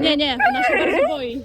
Nie, nie, ona się bardzo boi.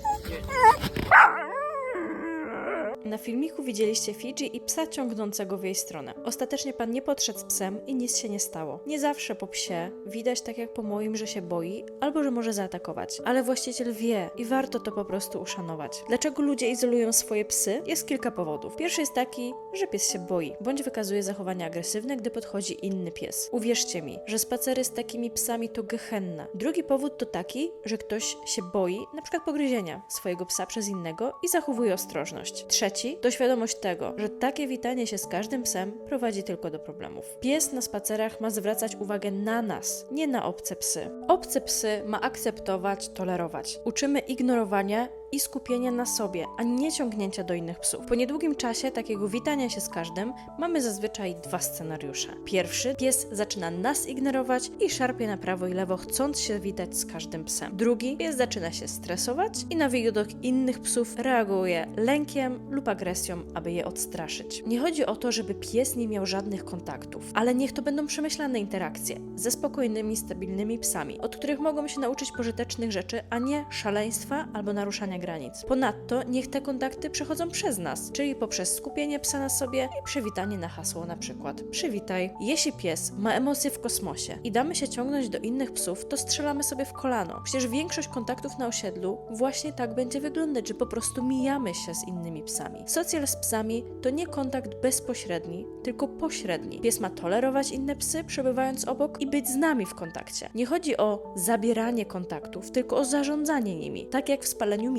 Na filmiku widzieliście Fidżi i psa ciągnącego w jej stronę. Ostatecznie pan nie podszedł z psem i nic się nie stało. Nie zawsze po psie widać tak jak po moim, że się boi albo że może zaatakować, ale właściciel wie i warto to po prostu uszanować. Dlaczego ludzie izolują swoje psy? Jest kilka powodów. Pierwszy jest taki, że pies się boi, bądź wykazuje zachowania agresywne, gdy podchodzi inny pies. Uwierzcie mi, że spacery z takimi psami to gehenna. Drugi powód to taki, że ktoś się boi, na przykład pogryzienia swojego psa przez innego i zachowuje ostrożność. Trzeci to świadomość tego, że takie witanie się z każdym psem prowadzi tylko do problemów. Pies na spacerach ma zwracać uwagę na nas, nie na obce psy. Obce psy ma akceptować, tolerować. Uczymy ignorowania i skupienia na sobie, a nie ciągnięcia do innych psów. Po niedługim czasie takiego witania się z każdym mamy zazwyczaj dwa scenariusze. Pierwszy, pies zaczyna nas ignorować i szarpie na prawo i lewo, chcąc się witać z każdym psem. Drugi, pies zaczyna się stresować i na widok innych psów reaguje lękiem lub agresją, aby je odstraszyć. Nie chodzi o to, żeby pies nie miał żadnych kontaktów, ale niech to będą przemyślane interakcje ze spokojnymi, stabilnymi psami, od których mogą się nauczyć pożytecznych rzeczy, a nie szaleństwa albo naruszania granic. Ponadto niech te kontakty przechodzą przez nas, czyli poprzez skupienie psa na sobie i przywitanie na hasło na przykład przywitaj. Jeśli pies ma emocje w kosmosie i damy się ciągnąć do innych psów, to strzelamy sobie w kolano. Przecież większość kontaktów na osiedlu właśnie tak będzie wyglądać, że po prostu mijamy się z innymi psami. Socjal z psami to nie kontakt bezpośredni, tylko pośredni. Pies ma tolerować inne psy, przebywając obok i być z nami w kontakcie. Nie chodzi o zabieranie kontaktów, tylko o zarządzanie nimi, tak jak w spaleniu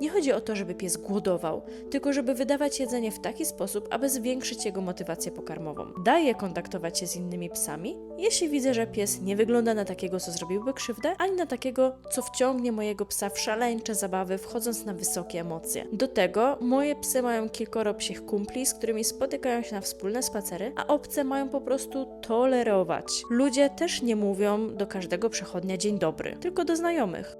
Nie chodzi o to, żeby pies głodował, tylko żeby wydawać jedzenie w taki sposób, aby zwiększyć jego motywację pokarmową. Daję kontaktować się z innymi psami, jeśli widzę, że pies nie wygląda na takiego, co zrobiłby krzywdę, ani na takiego, co wciągnie mojego psa w szaleńcze zabawy, wchodząc na wysokie emocje. Do tego moje psy mają kilkoro psich kumpli, z którymi spotykają się na wspólne spacery, a obce mają po prostu tolerować. Ludzie też nie mówią do każdego przechodnia dzień dobry, tylko do znajomych.